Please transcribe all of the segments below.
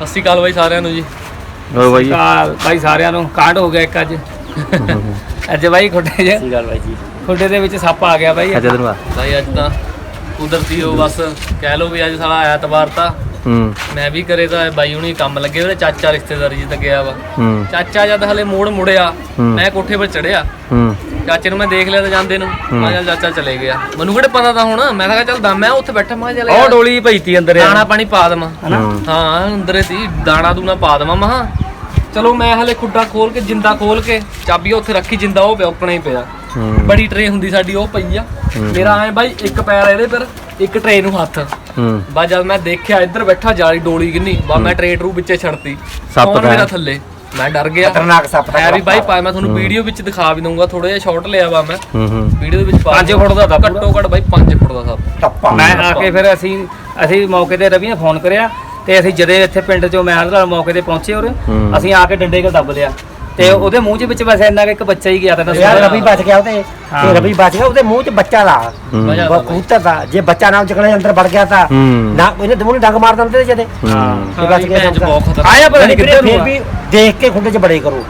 ਸਤਿ ਸ਼੍ਰੀ ਅਕਾਲ ਬਾਈ ਸਾਰਿਆਂ ਨੂੰ ਜੀ। ਹੋ ਬਾਈ? ਕਾਲ ਬਾਈ ਸਾਰਿਆਂ ਨੂੰ। ਕਾਂਡ ਹੋ ਗਿਆ ਇੱਕ ਅੱਜ। ਅੱਜ ਬਾਈ ਖੁੱਡੇ ਜੇ। ਗੱਲ ਬਾਈ ਜੀ। ਖੁੱਡੇ ਦੇ ਵਿੱਚ ਸੱਪ ਆ ਗਿਆ ਬਾਈ। ਅੱਜ ਦਿਨ ਬਾਈ ਅੱਜ ਤਾਂ ਕੁਦਰਤੀ ਉਹ ਬਸ ਕਹਿ ਲਓ ਵੀ ਅੱਜ ਸਾਲਾ ਐਤਵਾਰ ਤਾਂ ਹੂੰ। ਮੈਂ ਵੀ ਕਰੇ ਤਾਂ ਬਾਈ ਹੁਣੀ ਕੰਮ ਲੱਗੇ ਉਹਦੇ ਚਾਚਾ ਰਿਸ਼ਤੇਦਾਰੀ ਜੀ ਤੇ ਗਿਆ ਵਾ। ਹੂੰ। ਚਾਚਾ ਜਦ ਹਲੇ ਮੋੜ ਮੁੜਿਆ ਹੂੰ। ਮੈਂ ਕੋਠੇ 'ਤੇ ਚੜਿਆ ਹੂੰ। ਚਾਚੇ ਨੂੰ ਮੈਂ ਦੇਖ ਲਿਆ ਤਾਂ ਜਾਂਦੇ ਨੂੰ। ਮੈਂ ਕਿਹਾ ਚੱਲ ਚਾਚਾ ਚਲੇ ਗਿਆ। ਮੈਨੂੰ ਕਿਹੜੇ ਪਤਾ ਤਾਂ ਹੁਣ। ਮੈਂ ਕਿਹਾ ਚੱਲ ਦਮ ਮੈਂ ਉੱਥੇ ਬੈਠਾ। ਮੈਂ ਕਿਹਾ ਚੱਲ ਉਹ ਯਾਰ ਡੋਲੀ ਭਈਤੀ ਅੰਦਰ ਆ ਦਾਣਾ ਪਾਣੀ ਪਾ ਦੇਵਾਂ। ਹੂੰ। ਹਾਂ ਅੰਦਰੇ ਸੀ ਦਾਣਾ ਦੂਣਾ ਪਾ ਦੇਵਾਂ। ਮਹਾ ਚਲੋ ਮੈਂ ਹਲੇ ਖੁੱਡਾ ਖੋਲ ਕੇ ਜਿੰਦਾ ਖੋਲ ਕੇ ਚਾਬੀ ਉੱਥੇ ਰੱਖੀ ਜਿੰਦਾ ਉਹ ਪਿਆ ਉੱਕਣਾ ਹੀ ਪਿਆ। ਹੂੰ। ਬੜੀ ਟਰੇ ਹੁੰਦੀ ਸਾਡੀ ਉਹ ਪਈ ਆ। ਮੇਰਾ ਐ ਬਾਈ ਇੱਕ ਪੈਰ ਇਹਦੇ ਪਰ ਇੱਕ ਟਰੇ ਨੂੰ ਹੱਥ। ਹੂੰ। ਬਾ ਜਦ ਮੈਂ ਦੇਖਿਆ ਇੱਧਰ ਬੈਠਾ ਜਾਲੀ ਡੋਲੀ ਕਿੰਨੀ। ਬਾ ਮੈਂ ਟਰੇ ਟਰੂ ਵਿੱਚੇ ਛੱਡਤੀ। ਸੱਪ ਤਾਂ ਮੇਰਾ। ਥੱਲੇ? ਮੈਂ ਡਰ ਗਿਆ। ਖਤਰਨਾਕ ਸੱਪ ਹੈ ਵੀ ਬਾਈ ਪਾ ਮੈਂ ਤੁਹਾਨੂੰ ਵੀਡੀਓ ਵਿੱਚ ਦਿਖਾ ਵੀ ਦਊਂਗਾ ਥੋੜਾ ਜਿਹਾ ਸ਼ਾਰਟ ਲਿਆ ਵਾ ਮੈਂ। ਹੂੰ ਹੂੰ। ਵੀਡੀਓ ਦੇ ਵਿੱਚ ਪਾ ਪੰਜ ਫੁੱਟ ਦਾ ਸੱਪ। ਘੱਟੋ ਘੱਟ ਬਾਈ 5 ਫੁੱਟ ਦਾ ਸੱਪ। ਟੱਪਾ। ਮੈਂ ਆ ਕੇ ਫਿਰ ਅਸੀਂ ਅਸੀਂ ਮੌਕੇ ਤੇ ਰਵੀ ਨੇ ਫੋਨ ਕਰਿਆ ਤੇ ਅਸੀਂ ਜਦੇ ਇੱਥੇ ਪਿੰਡ ਚੋਂ ਮੈਂ ਨਾਲ ਮੌਕੇ ਤੇ ਪਹੁੰਚੇ ਹੂੰ। ਅਸੀਂ ਆ ਕੇ ਡੰਡੇ ਕੋਲ ਦੱਬ ਲਿਆ। ਤੇ ਉਹਦੇ ਮੂੰਹ 'ਚ ਵਿੱਚ ਵੈਸੇ ਇੰਨਾ ਕਿ ਇੱਕ ਬੱਚਾ ਹੀ ਗਿਆ ਤਾਂ ਯਾਰ ਰਵੀ ਬਚ ਗਿਆ ਉਹਦੇ। ਤੇ ਰਵੀ ਬਚ ਗਿਆ ਉਹਦੇ ਮੂੰਹ 'ਚ ਬੱਚਾ ਲਾ। ਕਬੂਤਰ ਦਾ ਜੇ ਬੱਚਾ ਨਾ ਚਕਣੇ ਅੰਦਰ ਵੜ ਗਿਆ ਤਾਂ। ਨਾ ਇਹਨੇ ਦਮੂ ਡੰਗ ਮਾਰ ਦਿੰਦੇ ਜਦੇ। ਤੇ ਬਚ ਗਿਆ ਆਇਆ ਪਤਾ ਨਹੀਂ ਕਿੱਧਰ ਫਿਰ ਨੂੰ ਵੀ ਦੇਖ ਕੇ ਖੁੱਡੇ 'ਚ ਬੜੇ ਕਰੋ।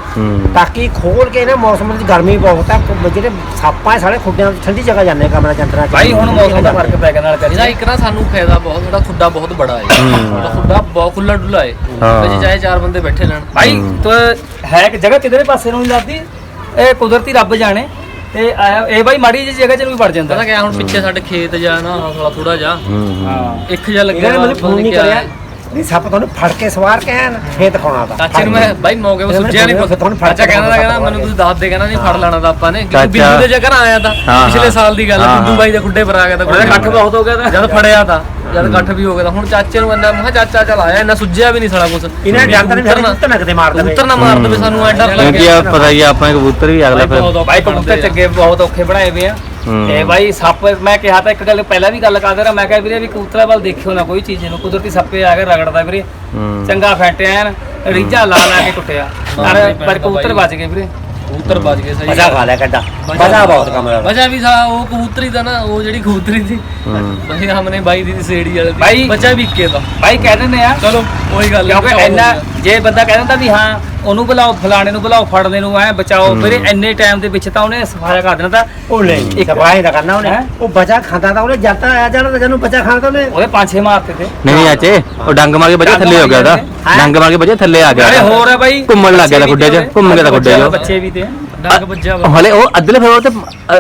ਤਾਂ ਕਿ ਖੋਲ ਕੇ ਨਾ ਮੌਸਮ ਵਿੱਚ ਗਰਮੀ ਬਹੁਤ ਆ ਜਿਹੜੇ ਸਾਪਾਂ ਸਾਰੇ ਖੁੱਡਿਆਂ 'ਚ ਠੰਡੀ ਜਗ੍ਹਾ ਜਾਂਦੇ ਕਮਰੇ ਚ ਅੰਦਰ ਬਾਈ ਹੁਣ ਮੌਸਮ ਦਾ ਫ਼ਰਕ ਪੈ ਗਿਆ ਨਾਲ ਇਹਦਾ ਇੱਕ ਨਾ ਸਾਨੂੰ ਫਾਇਦਾ ਬਹੁਤ ਸਾਡਾ ਖੁੱਡਾ ਬਹੁਤ ਬੜਾ ਹੈ। ਸਾਡਾ ਖੁੱਡਾ ਬਹੁਤ ਖੁੱਲਾ ਡੁੱਲਾ ਹੈ ਹਾਂ। ਵਿੱਚ ਚਾਹੇ ਚਾਰ ਬੰਦੇ ਬੈਠੇ ਲੈਣ ਭਾਈ ਹੂੰ। ਤੋ ਹੈ ਕਿ ਜਗ੍ਹਾ ਕਿਧਰੇ ਪਾਸੇ ਨੂੰ ਨਹੀਂ ਲੱਗਦੀ ਇਹ ਕੁਦਰਤੀ ਰੱਬ ਜਾਣੇ। ਤੇ ਆਇਆ ਇਹ ਬਾਈ ਮਾੜੀ ਜਿਹੀ ਜਗ੍ਹਾ 'ਚ ਨੂੰ ਵੀ ਵੜ ਜਾਂਦਾ। ਪਤਾ ਕਿਆ ਹੁਣ ਪਿੱਛੇ ਸਾਡੇ ਖੇਤ ਜਾ ਨਾ ਥੋੜਾ ਥੋੜਾ ਜਾ ਹੂੰ ਹਾਂ। ਇੱਕ ਜਿਹਾ ਲੱਗਿਆ ਇਹਨਾਂ ਨੇ ਮੈਨੂੰ ਫੋਨ ਨਹੀਂ ਕਰਿਆ। ਹੈ। ਨਹੀਂ ਸੱਪ ਤੁਹਾਨੂੰ ਫੜ ਕੇ ਸਵਾਰ ਕੇ ਆਣ ਫੇਰ ਦਿਖਾਉਣਾ ਤਾਂ ਚਾਚੇ ਨੂੰ ਮੈਂ ਬਾਈ ਮੌਕੇ 'ਤੇ ਸੁੱਜਿਆ ਨਹੀਂ ਮੈਨੂੰ ਤੁਹਾਨੂੰ ਫੜ ਚਾਚਾ ਕੇ ਕਹਿੰਦਾ ਤਾ, ਕਹਿੰਦਾ ਮੈਨੂੰ ਤੁਸੀਂ ਦੱਸ ਦੇ ਕਹਿੰਦਾ ਨਹੀਂ ਫੜ ਲੈਣਾ ਤਾਂ ਆਪਾਂ ਨੇ। ਕਿਉਂਕਿ ਬਿੱਲੂ ਦੇ ਜਗ੍ਹਾ ਆਇਆ ਤਾਂ ਪਿਛਲੇ। ਸਾਲ ਦੀ ਗੱਲ ਹੈ ਬਿੱਲੂ। ਬਾਈ ਦੇ ਖੁੱਡੇ ਪਰ ਆ ਗਿਆ ਤਾਂ ਉਹਦਾ ਇਕੱਠ ਬਹੁਤ ਹੋ ਗਿਆ ਤਾਂ। ਜਦ ਫੜਿਆ ਤਾਂ ਜਦ ਇਕੱਠ ਵੀ ਹੋ ਗਿਆ ਤਾਂ। ਹੁਣ ਚਾਚੇ ਨੂੰ ਇੰਨਾ ਮੈਂ ਕਿਹਾ ਚਾਚਾ ਚੱਲ ਆਇਆ ਇੰਨਾ ਸੁੱਜਿਆ ਵੀ ਨਹੀਂ ਸਾਲਾ ਕੁਛ। ਇਹਨਾਂ ਨੇ ਡਾਕਟਰ ਨੇ ਸਾਡੇ ਉੱਤੇ ਨਗਦੇ ਮਾਰ ਦੇਵੇ। ਉੱਤਰ ਨਾ ਮਾਰ ਦੇਵੇ ਸਾਨੂੰ ਐ ਡਰ ਕਿਉਂਕਿ ਆ ਪਤਾ ਹੀ ਆ, ਆਪਣੇ ਕਬੂਤਰ ਵੀ ਅਗਲਾ ਫਿਰ ਬਾਈ ਕਬੂਤਰ ਚੱਗੇ ਬਹੁਤ ਔਖੇ ਬਣਾਏ ਹੋਏ ਆ। ਤੇ ਬਾਈ ਸੱਪ ਮੈਂ ਕਿਹਾ ਤਾਂ ਇੱਕ ਗੱਲ ਪਹਿਲਾਂ ਵੀ ਗੱਲ ਕਰਦੇ ਰਿਹਾ ਮੈਂ ਕਿਹਾ ਵੀਰੇ ਵੀ ਕਬੂਤਰਾਂ ਵੱਲ ਦੇਖਿਓ ਨਾ ਕੋਈ ਚੀਜ਼ ਨੂੰ ਕੁਦਰਤੀ ਸੱਪੇ ਆ ਕੇ ਰਗੜਦਾ ਵੀਰੇ। ਚੰਗਾ ਫੈਂਟਿਆ ਐਨ ਰੀਝਾ ਲਾ ਲਾ ਕੇ ਟੁੱਟਿਆ। ਪਰ ਪਰ ਕਬੂਤਰ ਬਚ ਗਏ ਵੀਰੇ। ਕਬੂਤਰ ਬਚ ਗਏ ਸਹੀ ਮਜ਼ਾ ਖਾ ਲਿਆ ਕੱਡਾ ਮਜ਼ਾ ਬਹੁਤ ਕਮਰਾ ਵਜਾ ਵੀ ਸਾ ਉਹ ਕਬੂਤਰੀ ਦਾ ਨਾ ਉਹ ਜਿਹੜੀ ਕਬੂਤਰੀ ਸੀ ਹੂੰ। ਬਈ ਹਮਨੇ ਬਾਈ ਦੀ ਸੇੜੀ ਵਾਲੇ ਦੀ। ਬਾਈ- ਬੱਚਾ ਵੀ ਇੱਕੇ ਦਾ। ਬਾਈ ਕਹਿ ਦਿੰਦੇ ਆ। ਚਲੋ ਉਹੀ ਗੱਲ ਹੈ, ਕਿਉਂਕਿ ਇੰਨਾ। ਜੇ ਬੰਦਾ ਕਹਿ ਦਿੰਦਾ ਵੀ ਹਾਂ ਉਹਨੂੰ ਬੁਲਾਓ ਫਲਾਣੇ ਨੂੰ ਬੁਲਾਓ ਫੜਨੇ ਨੂੰ ਐ ਬਚਾਓ ਵੀਰੇ ਇੰਨੇ ਟਾਈਮ ਦੇ ਵਿੱਚ ਤਾਂ ਉਹਨੇ ਸਫਾਇਆ ਕਰ ਦੇਣਾ ਤਾਂ ਉਹ ਨਹੀਂ ਇੱਕ- ਸਫ਼ਾਈ ਦਾ ਕਰਨਾ ਉਹਨੇ। ਹੈਂ? ਉਹ ਬਚਾ ਖਾਂਦਾ ਤਾਂ ਉਹਨੇ ਜਦ ਆਇਆ ਜਾਣਾ ਤਾਂ ਜਨੂੰ ਬਚਾ ਖਾਂਦਾ ਉਹਨੇ। ਉਹਦੇ ਪੰਜ ਛੇ ਮਾਰਤੇ ਤੇ ਨਹੀਂ ਨਹੀਂ ਆਚੇ ਉਹ ਡੰਗ ਮਾਰ ਕੇ ਬੱਜਾ ਡੰਗ ਥੱਲੇ ਹੋ ਗਿਆ ਉਹਦਾ? ਡੰਗ ਮਾਰ ਕੇ ਬੱਜਾ ਥੱਲੇ ਆ ਅਰੇ ਗਿਆ ਹੋਰ ਹੈ ਬਾਈ ਘੁੰਮਣ ਲੱਗ ਗਿਆ ਤਾਂ ਖੁੱਡੇ 'ਚ, ਬੱਚੇ ਘੁੰਮ ਗਿਆ ਤਾਂ ਖੁੱਡੇ 'ਚ। ਬੱਚੇ ਵੀ ਤੇ ਡੰਗ ਵੱਜਿਆ ਵਾ ਹਲੇ ਉਹ ਅਦਲੇ ਫਿਰ ਉਹ ਤੇ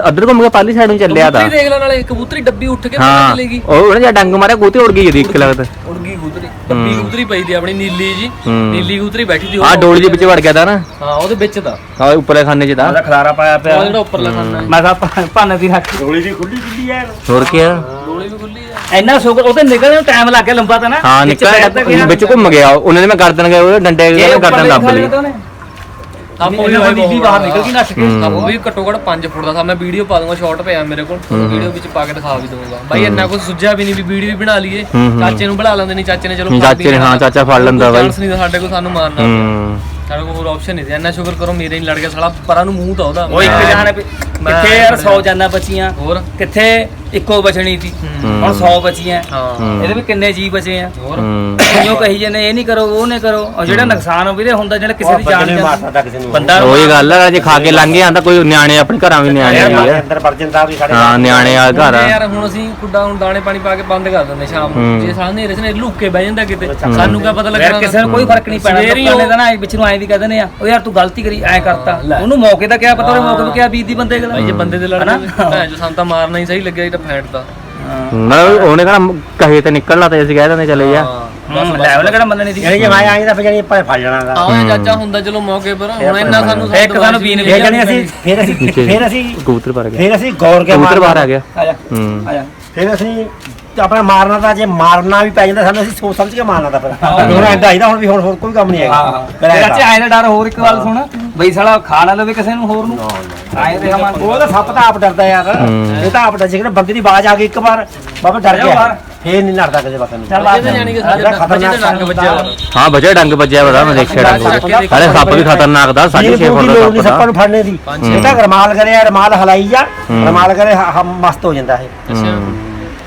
ਅਦਰ ਘੁੰਮ ਕੇ ਪਾਲੀ ਸਾਈਡ ਨੂੰ ਚੱਲਿਆ ਤਾਂ। ਕਬੂਤਰੀ ਦੇਖ ਲੈ ਨਾਲੇ ਕਬੂਤਰੀ ਡੱਬੀ ਉੱਠ ਕੇ ਹਾਂ ਚਲੇ ਗਈ ਉਹ ਉਹਨੇ ਜਾਂ ਡੰਗ ਮਾਰਿਆ ਗੋਤੀ ਉੜ ਗਈ ਜਦੀ ਇੱਕ ਲੱਗਦਾ ਉੜ ਗਈ ਕਬੂਤਰੀ। ਡੱਬੀ ਕਬੂਤਰੀ ਪਈ ਦੀ ਆਪਣੀ ਨੀਲੀ ਜੀ। ਨੀਲੀ ਕਬੂਤਰੀ ਬੈਠੀ ਦੀ ਆ ਡੋਲੀ ਦੇ ਵਿੱਚ ਵੜ ਗਿਆ ਤਾਂ ਨਾ। ਹਾਂ ਉਹਦੇ ਵਿੱਚ ਦਾ ਆ ਉੱਪਰਲੇ ਖਾਨੇ 'ਚ ਤਾਂ। ਉਹਦਾ ਖਲਾਰਾ ਪਾਇਆ ਉਹ ਪਿਆ ਜਿਹੜਾ ਉੱਪਰਲਾ ਖਾਨਾ ਹੈ। ਮੈਂ ਤਾਂ ਭੰਨ ਦੀ ਰੱਖ। ਗੋਲੀ ਦੀ ਖੁੱਲੀ ਖੁੱਲੀ ਹੈ ਹੋਰ ਕੀ ਆ? ਡੋਲੀ ਵੀ ਖੁੱਲੀ ਆ। ਇੰਨਾ ਸ਼ੁਕਰ ਉਹਦੇ ਨਿਕਲਣ ਨੂੰ ਟਾਈਮ ਲੱਗ ਗਿਆ ਲੰਬਾ ਤਾਂ ਨਾ। ਹਾਂ ਨਿਕਲ ਗਿਆ। ਵਿੱਚ ਘੁੰਮ ਗਿਆ। ਉਹਨੇ ਮੈਂ ਗਰਦਨ ਗਿਆ ਉਹ ਡੰਡੇ ਗਰਦਨ ਦੇ ਦੱਬ ਲਈ। ਆਪੋ ਵੀ ਇਹਨਾਂ ਦੀ ਬਾਹਰ ਨਿਕਲ ਗਈ ਨੱਠ ਕੇ। ਆਪੋ ਵੀ ਘੱਟੋ ਘੱਟ 5 ਫੁੱਟ ਦਾ। ਸੀ ਮੈਂ ਵੀਡੀਓ ਪਾ ਦੂੰਗਾ ਸ਼ਾਰਟ ਪਿਆ ਮੇਰੇ ਕੋਲ। ਵੀਡੀਓ ਵਿੱਚ ਪਾ ਕੇ ਦਿਖਾ ਵੀ ਦਊਂਗਾ। ਬਾਈ ਇੰਨਾ ਕੁਝ ਸੁੱਝਿਆ ਵੀ ਨਹੀਂ ਵੀ ਵੀਡੀਓ ਵੀ ਬਣਾ ਲਈਏ। ਚਾਚੇ ਨੂੰ ਬੁਲਾ ਲੈਂਦੇ ਨਹੀਂ ਚਾਚੇ ਨੇ ਚਲੋ ਚਾਚੇ ਨੇ ਹਾਂ ਚਾਚਾ ਫੜ ਲੈਂਦਾ ਬਾਈ। ਚਾਂਸ ਨਹੀਂ ਤਾਂ ਸਾਡੇ ਕੋਲ ਸਾਨੂੰ ਮਾਰਨਾ ਸਾਡੇ ਕੋਲ ਹੋਰ ਆਪਸ਼ਨ ਨਹੀਂ ਸੀ। ਇੰਨਾ ਸ਼ੁਕਰ ਕਰੋ ਮੇਰੇ ਨਹੀਂ ਲੜ ਗਿਆ ਸਾਲਾ। ਪਰਾਂ ਨੂੰ ਮੂੰਹ ਤਾਂ ਉਹਦਾ। ਉਹ ਇੱਕ ਮੈਂ- ਕਿੱਥੇ ਯਾਰ 100 ਜਾਨਾਂ ਬਚੀਆਂ। ਹੋਰ? ਕਿੱਥੇ ਇੱਕੋ ਬਚਣੀ ਸੀ। ਹੁਣ 100 ਬਚੀਆਂ। ਇਹਦੇ ਵੀ ਕਿੰਨੇ ਜੀ ਬਚੇ ਆ। ਕਿਉਂ ਕਹੀ ਜਾਂਦੇ ਇਹ ਨਹੀਂ ਕਰੋ ਉਹ ਨਹੀਂ ਕਰੋ। ਔਰ ਜਿਹੜਾ ਨੁਕਸਾਨ ਵੀਰੇ ਹੁੰਦਾ ਜਿਹੜਾ ਕਿਸੇ ਦੀ ਜਾਨ ਜਾਂਦੀ ਨੂੰ ਬੰਦਾ ਉਹੀ ਗੱਲ ਆ ਜੇ ਖਾ ਕੇ ਲੰਘ ਤਾਂ ਕੋਈ ਨਿਆਣੇ ਆਪਣੇ ਘਰਾਂ ਵੀ ਨਿਆਣੇ ਆ। ਅੰਦਰ ਵੜ ਜਾਂਦਾ ਵੀ ਸਾਡੇ ਹਾਂ ਨਿਆਣੇ ਆ ਘਰ ਆ। ਯਾਰ ਹੁਣ ਅਸੀਂ ਕੁੱਡਾ ਹੁਣ ਦਾਣੇ ਪਾਣੀ ਪਾ ਕੇ ਬੰਦ ਕਰ ਦਿੰਦੇ ਸ਼ਾਮ ਨੂੰ। ਜੇ ਸਾਲ ਹਨੇਰੇ ਚ ਨੇ ਲੁੱਕ ਕੇ ਬਹਿ ਜਾਂਦਾ ਕਿਤੇ ਸਾਨੂੰ ਕਿਆ ਪਤਾ ਯਾਰ ਲੱਗਣਾ ਕਿਸੇ ਨੂੰ ਕੋਈ ਫ਼ਰਕ ਨਹੀਂ ਪੈਣਾ। ਨੇ ਉਹ- ਤਾਂ ਨਾ ਵਿੱਚ ਨੂੰ ਐਂ ਵੀ ਕਹਿ ਦਿੰਦੇ ਆ ਉਹ ਯਾਰ ਤੂੰ ਗਲਤੀ ਕਰੀ ਐਂ ਕਰਤਾ। ਉਹਨੂੰ ਮੌਕੇ ਦਾ ਕਿਆ ਪਤਾ ਉਹਨੇ ਮੌਕੇ ਤੇ ਕਿਆ ਬੀਤੀ ਬੰਦੇ ਕੋਲ। ਭਾਈ ਜੇ ਬੰਦੇ ਦੇ ਲੜਨਾ ਭੈਣ ਜੋ ਸਾਨੂੰ ਤਾਂ ਮਾਰਨਾ ਹੀ ਸਹੀ ਲੱਗਿਆ ਮਤਲਬ ਉਹਨੇ ਕਹਣਾ ਕਹੇ ਤੇ ਨਿਕਲਣਾ ਤੇ ਅਸੀਂ ਕਹਿ ਦਿੰਦੇ ਚਲੇ ਜਾ ਹਾਂ ਲੈ ਉਹਨੇ ਕਿਹੜਾ ਮੰਨਣੀ ਸੀ ਜਿਹੜੇ ਜੇ ਮੈਂ ਆਈ ਤਾਂ ਫਿਰ ਜਾਨੀ ਫੜ ਜਾਣਾ ਦਾ ਆਹ ਚਾਚਾ ਹੁੰਦਾ ਚਲੋ ਮੌਕੇ ਪਰ ਹੁਣ ਇੰਨਾ ਸਾਨੂੰ ਇੱਕ ਸਾਨੂੰ ਬੀਨ ਫਿਰ ਜਾਨੀ ਅਸੀਂ ਫਿਰ ਅਸੀਂ ਨੀਚੇ। ਫਿਰ ਅਸੀਂ ਕਬੂਤਰ ਪਰ ਗਿਆ। ਫਿਰ ਅਸੀਂ ਗੌਰ ਕੇ ਕਬੂਤਰ ਬਾਹਰ ਮਾਰਨਾ ਆ ਗਿਆ। ਆ ਜਾ। ਹੂੰ। ਆ ਜਾ। ਫਿਰ ਅਸੀਂ ਆਪਣਾ ਮਾਰਨਾ ਤਾਂ ਜੇ ਮਾਰਨਾ ਵੀ ਪੈ ਜਾਂਦਾ ਸਾਨੂੰ ਅਸੀਂ ਸੋਚ ਸਮਝ ਕੇ ਮਾਰਨਾ ਤਾਂ ਫਿਰ। ਹੁਣ ਐਂਦਾ ਆਈਦਾ ਹੁਣ ਵੀ ਹੁਣ ਹੋਰ ਕੋਈ ਕੰਮ ਨਹੀਂ ਹੈਗਾ। ਫਿਰ ਤੇਰਾ ਐਂ ਦਾ ਡਰ ਹੋਰ ਇੱਕ ਗੱਲ ਸੁਣ ਬਈ ਸਾਲਾ ਖਾ ਨਾ ਲਵੇ ਕਿਸੇ ਨੂੰ ਹੋਰ ਨੂੰ। ਆਏ ਤੇ ਹਮਾਂ ਉਹ ਤਾਂ ਸੱਪ ਤਾਂ ਆਪ ਡਰਦਾ ਯਾਰ। ਇਹ ਤਾਂ ਆਪ ਡਰ ਜਿਹੜਾ ਬੰਦੇ ਦੀ ਆਵਾਜ਼ ਆ ਗਈ ਇੱਕ ਵਾਰ ਬਾਬਾ ਡਰ ਗਿਆ। ਫੇਰ ਨਹੀਂ ਲੜਦਾ ਕਿਸੇ ਪਾਸੇ ਨੂੰ। ਚੱਲ ਜਾਣੀ ਕਿ ਜਿਹੜਾ ਖਤਰਨਾਕ ਡੰਗ ਵੱਜਿਆ। ਹਾਂ ਬਜੇ ਡੰਗ ਵੱਜਿਆ ਪਤਾ ਮੈਂ ਦੇਖਿਆ ਡੰਗ ਅਰੇ ਸੱਪ ਵੀ ਖਤਰਨਾਕ ਦਾ 6.5 ਇਹ ਫੁੱਟ ਦਾ ਸੱਪ ਸੱਪਾਂ ਨੂੰ ਫੜਨੇ ਦੀ। ਇਹ ਤਾਂ ਰਮਾਲ ਕਰੇ ਰਮਾਲ ਹਲਾਈ ਜਾ। ਰਮਾਲ ਕਰੇ ਮਸਤ ਹੋ ਜਾਂਦਾ ਇਹ। ਅੱਛਾ।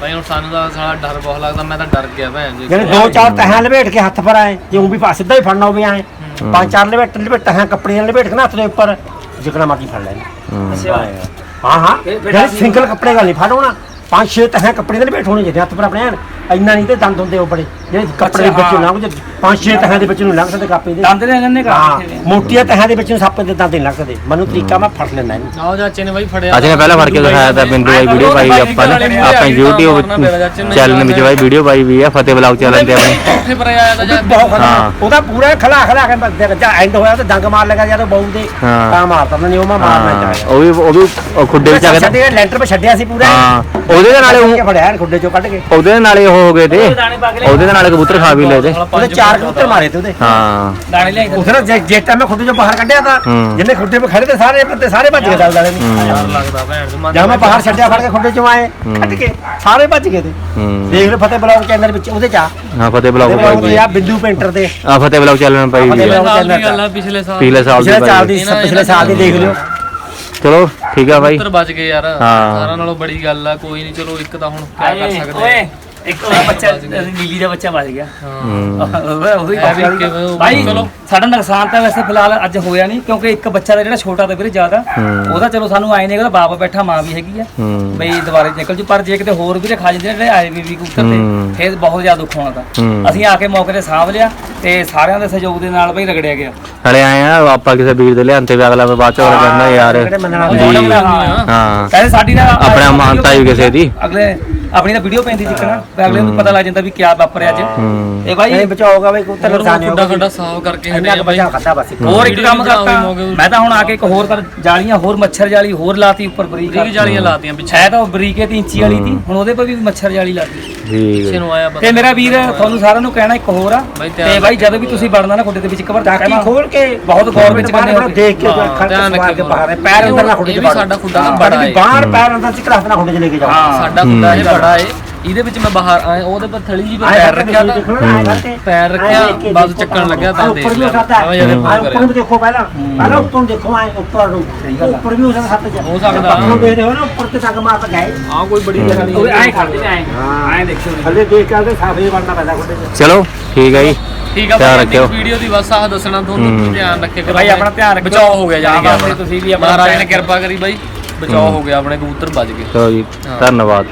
ਭਾਈ ਹੁਣ ਸਾਨੂੰ ਤਾਂ ਸਾਲਾ ਡਰ ਬਹੁਤ ਲੱਗਦਾ ਮੈਂ ਤਾਂ ਡਰ ਗਿਆ ਭੈਣ ਜੀ। ਜਿਹੜੇ ਦੋ ਚਾਰ ਤਹਾਂ ਲਪੇਟ ਕੇ ਹੱਥ ਪਰ ਆਏ ਜੇ ਉਹ ਵੀ ਪਾ ਸਿੱਧਾ ਹੀ ਫੜਨਾ ਹੋਵੇ ਆਏ ਪੰਜ ਚਾਰ ਲਪੇਟ ਲਪੇਟ ਤਹਾਂ ਕੱਪੜੇ ਨਾਲ ਲਪੇਟ ਕੇ ਨਾ ਹੱਥ ਦੇ ਉੱਪਰ ਜਿਕਣਾ ਮਰਜ਼ੀ ਫੜ ਲੈਣ ਹਾਂ ਹਾਂ। ਬੇਟਾ ਜਿਹੜੇ ਸਿੰਗਲ ਕੱਪੜੇ ਗੱਲ ਨਹੀਂ ਫੜੋਣਾ ਪੰਜ ਛੇ ਤਹਾਂ ਕੱਪੜੇ ਦੇ ਲਪੇਟ ਹੋਣੇ ਚਾਹੀਦੇ ਹੱਥ ਪਰ ਆਪਣੇ ਐਨ। ਇੰਨਾ ਨਹੀਂ ਤੇ ਦੰਦ ਹੁੰਦੇ ਉਹ ਬੜੇ। ਜਿਹੜੇ ਕੱਪੜੇ ਦੇ ਵਿੱਚੋਂ। ਲੰਘ ਜਾਂਦੇ ਪੰਜ ਛੇ ਤਹਾਂ ਦੇ ਵਿੱਚੋਂ ਨੂੰ ਲੰਘ ਸਕਦੇ ਕਾਪੇ ਦੇ। ਦੰਦ ਨੇ ਇਹਨੇ ਹਾਂ ਨੇ ਮੋਟੀਆਂ ਤਹਾਂ ਦੇ ਵਿੱਚੋਂ ਸੱਪ ਦੇ ਦੰਦ ਨਹੀਂ ਲੰਘ ਸਕਦੇ। ਮੈਨੂੰ ਤਰੀਕਾ ਮੈਂ ਫੜ ਲੈਂਦਾ ਇਹਨੂੰ। ਆਓ ਚਾਚੇ ਨੇ ਬਾਈ ਫੜਿਆ। ਅੱਜ ਨੇ ਪਹਿਲਾਂ ਫੜ ਕੇ ਦਿਖਾਇਆ ਤਾਂ ਬਿੰਦੂ ਬਾਈ ਵੀਡੀਓ ਪਾਈ ਵੀ ਆਪਾਂ ਨੇ। ਆਪਣੇ YouTube ਚੈਨਲ ਵਿੱਚ ਬਾਈ ਵੀਡੀਓ ਪਾਈ ਵੀ ਆ ਫਤਿਹ ਬਲੌਗ ਚੈਨਲ ਤੇ ਆਪਣੇ। ਉੱਥੇ ਪਰ ਆਇਆ ਤਾਂ ਉਹਦੇ ਜਾ ਬਹੁਤ ਖਤਰਨਾਕ ਹਾਂ। ਉਹਦਾ ਪੂਰਾ ਖਲਾ ਖਲਾ ਕੇ ਬੰਦੇ ਜਾਂ ਐਂਡ ਹੋਇਆ ਤੇ ਡੰਗ ਮਾਰ ਲਗਾ ਜਦੋਂ ਬਹੂ ਦੇ ਹਾਂ। ਤਾਂ ਮਾਰਦਾ ਨਹੀਂ ਉਹ ਮੈਂ ਮਾਰਨਾ ਚਾਹਿਆ ਉਹ ਵੀ ਉਹ ਵੀ ਉਹ ਖੁੱਡੇ ਵਿੱਚ ਆ ਕੇ ਛੱਡੇ ਲੈਂਟਰ 'ਤੇ ਛੱਡਿਆ ਸੀ ਪੂਰਾ। ਹਾਂ ਉਹਦੇ ਦੇ ਨਾਲੇ ਉਹ- ਫੜਿਆ ਖੁੱਡੇ ਚੋਂ ਕੱਢ ਕੇ। ਉਹਦੇ ਦੇ ਨਾਲੇ ਉਹ ਹੋ ਗਏ ਤੇ। ਕੇ ਉਹਦੇ ਨਾਲੇ ਕਬੂਤਰ ਖਾ ਵੀ ਲਏ ਤੇ ਉਹਦੇ ਚਾਰ ਕਬੂਤਰ ਮਾਰੇ ਤੇ ਉਹਦੇ। ਹਾਂ। ਦਾਣੇ ਲਿਆਈ ਉਥੇ ਨਾ ਜੇ ਜੇ ਟਾਈਮ ਮੈਂ ਖੁੱਡੇ ਚੋਂ ਬਾਹਰ ਕੱਢਿਆ ਤਾਂ। ਜਿੰਨੇ ਖੁੱਡੇ 'ਤੇ ਖੜੇ ਤੇ ਸਾਰੇ ਪੱਤੇ ਸਾਰੇ ਭੱਜ ਗਏ ਦਲ ਦਲੇ ਨੂੰ ਡਰ ਲੱਗਦਾ ਭੈਣ ਜੀ ਜਦ ਮੈਂ ਬਾਹਰ ਛੱਡਿਆ ਫੜ ਕੇ ਖੁੱਡੇ ਚੋਂ ਆਏ ਕੱਢ ਕੇ ਸਾਰੇ ਭੱਜ ਗਏ ਤੇ। ਦੇਖ ਲਓ ਫਤਿਹ ਬਲੌਗ ਚੈਨਲ ਵਿੱਚ ਉਹਦੇ ਚ ਹਾਂ ਫਤਿਹ ਬਲੌਗ ਪਾਈ ਤੇ ਆ। ਬਿੰਦੂ ਪੇਂਟਰ ਤੇ ਆ ਫਤਿਹ ਬਲੌਗ ਚੈਨਲ ਪਾਈ ਵੀ ਫਤਿਹ ਆ ਪਿਛਲੇ ਸਾਲ ਪਿਛਲੇ ਸਾਲ ਦੀ ਪਿਛਲੇ ਸਾਲ ਦੀ ਇਹਨਾਂ- ਪਿਛਲੇ ਸਾਲ ਦੀ ਦੇਖ ਲਿਓ। ਚਲੋ ਠੀਕ ਆ ਬਾਈ। ਪੁੱਤਰ ਬਚ ਗਏ ਯਾਰ। ਸਾਰਿਆਂ ਨਾਲੋਂ ਬੜੀ ਗੱਲ ਆ ਕੋਈ ਨਹੀਂ ਚਲੋ ਇੱਕ ਤਾਂ ਹੁਣ ਕਿਆ ਕਰ ਸਕਦੇ ਓਏ। ਇੱਕ ਉਹਦਾ ਬੱਚਾ ਨੀਲੀ ਦਾ ਬੱਚਾ ਬਚ ਗਿਆ। ਹਾਂ। ਹੂੰ ਉਹ ਵੀ ਇਹ ਵੀ ਕਿਵੇਂ ਉਹ- ਭਾਈ ਚਲੋ। ਸਾਡਾ ਨੁਕਸਾਨ ਤਾਂ ਵੈਸੇ ਫਿਲਹਾਲ ਅੱਜ ਹੋਇਆ ਨਹੀਂ ਕਿਉਂਕਿ ਇੱਕ ਬੱਚਾ ਦਾ ਜਿਹੜਾ ਛੋਟਾ ਤਾਂ ਵੀਰੇ ਜ਼ਿਆਦਾ। ਹੂੰ। ਉਹਦਾ ਚਲੋ ਸਾਨੂੰ ਆਏ ਨੇ ਉਹਦਾ ਬਾਪ ਬੈਠਾ ਮਾਂ ਵੀ ਹੈਗੀ ਆ। ਹੂੰ। ਬਈ ਦੁਬਾਰੇ ਨਿਕਲ ਜੂ ਪਰ ਜੇ ਕਿਤੇ ਹੋਰ ਵੀਰੇ ਖਾ ਜਾਂਦੇ ਨੇ ਜਿਹੜੇ ਆਏ ਵੀ ਵੀ ਹੂੰ। ਤੇ ਫਿਰ ਬਹੁਤ ਜ਼ਿਆਦਾ ਦੁੱਖ ਹੋਣਾ ਤਾਂ। ਹੂੰ। ਅਸੀਂ ਆ ਕੇ ਮੌਕੇ ਤੇ ਸਾਂਭ ਲਿਆ ਤੇ ਸਾਰਿਆਂ ਦੇ ਸਹਿਯੋਗ ਦੇ ਨਾਲ ਬਈ ਰਗੜਿਆ ਗਿਆ। ਹਲੇ ਆਏ ਆ ਆਪਾਂ ਕਿਸੇ ਵੀਰ ਦੇ ਲਿਆਂਤੇ ਵੀ ਅਗਲਾ ਬਾਅਦ ਚ ਕਹਿੰਦਾ ਯਾਰ। ਹਾਂ। ਹਾਂ। ਕਹਿੰਦੇ ਸਾਡੀ ਦਾ ਆਪਣਾ ਮਾਨਤਾ ਵੀ ਕਿਸੇ ਦੀ। ਅਗਲੇ ਆਪਣੀ ਤਾਂ ਵੀਡੀਓ ਪੈਂਦੀ ਜਿੱਕਣਾ ਤੇ ਅਗਲੇ ਨੂੰ ਪਤਾ ਲੱਗ ਜਾਂਦਾ ਵੀ ਕੀ ਵਾਪਰਿਆ ਅੱਜ। ਹੂੰ। ਤੇ ਬਾਈ ਨਹੀਂ ਬਚਾਓਗਾ ਬਈ ਕਬੂਤਰ ਨੁਕਸਾਨ ਹੋਊਗਾ ਖੱਡਾ ਸਾਫ਼ ਕਰਕੇ ਇੰਨਾ ਕੁ ਬਾਈ। ਬਚਾ ਖਾਦਾ ਬਸ ਇੱਕ। ਹੋਰ ਇੱਕ ਕੰਮ ਕਰਤਾ। ਮੈਂ ਤਾਂ ਹੁਣ ਆ ਕੇ ਇੱਕ ਹੋਰ ਕਰ ਜਾਲੀਆਂ ਹੋਰ ਮੱਛਰ ਜਾਲੀ ਹੋਰ ਲਾਤੀ ਉੱਪਰ ਬਰੀਕ ਬਰੀਕ ਜਾਲੀਆਂ ਲਾਤੀਆਂ ਪਿੱਛੇ। ਹੈ ਤਾਂ ਉਹ ਬਰੀਕ ਹੈ 3 ਇੰਚੀ ਵਾਲੀ ਸੀ ਹੁਣ ਉਹਦੇ ਪਰ ਵੀ ਮੱਛਰ ਜਾਲੀ ਲਾਤੀ। ਠੀਕ ਹੈ। ਨੂੰ ਆਇਆ ਤੇ ਮੇਰਾ ਵੀਰ ਤੁਹਾਨੂੰ ਸਾਰਿਆਂ ਨੂੰ ਕਹਿਣਾ ਇੱਕ ਹੋਰ ਆ। ਤੇ ਬਾਈ ਜਦੋਂ ਵੀ ਤੁਸੀਂ ਵੜਨਾ ਨਾ ਖੁੱਡੇ ਦੇ ਵਿੱਚ ਇੱਕ ਵਾਰ ਟਾਕੀ ਖੋਲ ਕੇ ਬਹੁਤ ਗੌਰ ਵਿੱਚ ਬਾਹਰ ਖੜੋ, ਦੇਖ ਕੇ ਹਾਂ। ਬਾਹਰ ਹੈ, ਪੈਰ ਅੰਦਰ ਨਾ ਖੁੱਡੇ ਇਹ ਵੀ ਵੜ ਸਾਡਾ ਖੁੱਡਾ ਨਾ ਹਾਂ, ਬੜਾ ਹੈ ਬਾਹਰ ਪੈਰ ਅੰਦਰ ਚ ਕਲਾਸ ਨਾ ਖੁੱਡੇ ਚ ਲੈ ਕੇ ਜਾਓ। ਹਾਂ ਸਾਡਾ ਖੁੱਡਾ ਇਹ ਬੜਾ ਏ। ਇਹਦੇ ਵਿੱਚ ਮੈਂ ਬਾਹਰ ਆਏ ਉਹਦੇ ਪਰ ਥਲੀ ਜੀ ਪਰ ਆਏਂ ਰੱਖਿਆ ਦੇਖੋ ਆਏਂ। ਪੈਰ ਰੱਖਿਆ, ਆਏਂ ਦੇਖ ਬਸ ਦੇਖੋ, ਚੱਕਣ ਲੱਗਿਆ ਤਾਂ ਦੇਖ ਲਿਆ। ਆਹ ਫੋਨ ਉੱਪਰ ਨੂੰ ਦੇਖੋ ਪਹਿਲਾਂ। ਪਹਿਲਾਂ ਉੱਪਰ ਨੂੰ ਦੇਖੋ ਆਏ ਉੱਪਰ ਨੂੰ। ਉੱਪਰ ਵੀ ਹੋ ਸਕਦਾ ਸੱਤ ਹੋ। ਸਕਦਾ। ਪੱਖੋਂ ਦੇਖਦੇ ਹੋ ਨਾ ਉੱਪਰ ਤੇ ਤੱਕ ਮਾਰ ਗਏ। ਆ ਕੋਈ ਬੜੀ ਜਗ੍ਹਾ ਉਹ ਐਂ ਖੜਦੇ ਹਾਂ। ਐਂ ਦੇਖਿਓ ਥੱਲੇ ਦੇਖ ਕੇ ਆਉਂਦੇ ਸਾਫੇ ਬਣਨਾ ਪੈਂਦਾ ਖੁੱਡੇ ਚਲੋ ਠੀਕ ਹੈ ਜੀ। ਠੀਕ ਆ ਬਾਈ। ਵੀਡੀਓ ਦੀ ਬਸ ਆਹ ਦੱਸਣਾ ਤੁਹਾਨੂੰ ਧਿਆਨ ਰੱਖਿਆ ਕਰੋ ਭਾਈ ਆਪਣਾ ਧਿਆਨ ਰੱਖਿਓ। ਬਚਾਓ ਹੋ ਗਿਆ ਜਾਨੀ ਕਿ ਆਪਣਾ। ਤੁਸੀਂ ਵੀ ਆਪਣਾ ਮਹਾਰਾਜ ਨੇ ਕਿਰਪਾ ਕਰੀ ਬਾਈ ਬਚਾਓ ਹੋ। ਗਿਆ ਆਪਣੇ ਕਬੂਤਰ ਬਚ ਗਏ। ਚਲੋ ਜੀ। ਧੰਨਵਾਦ।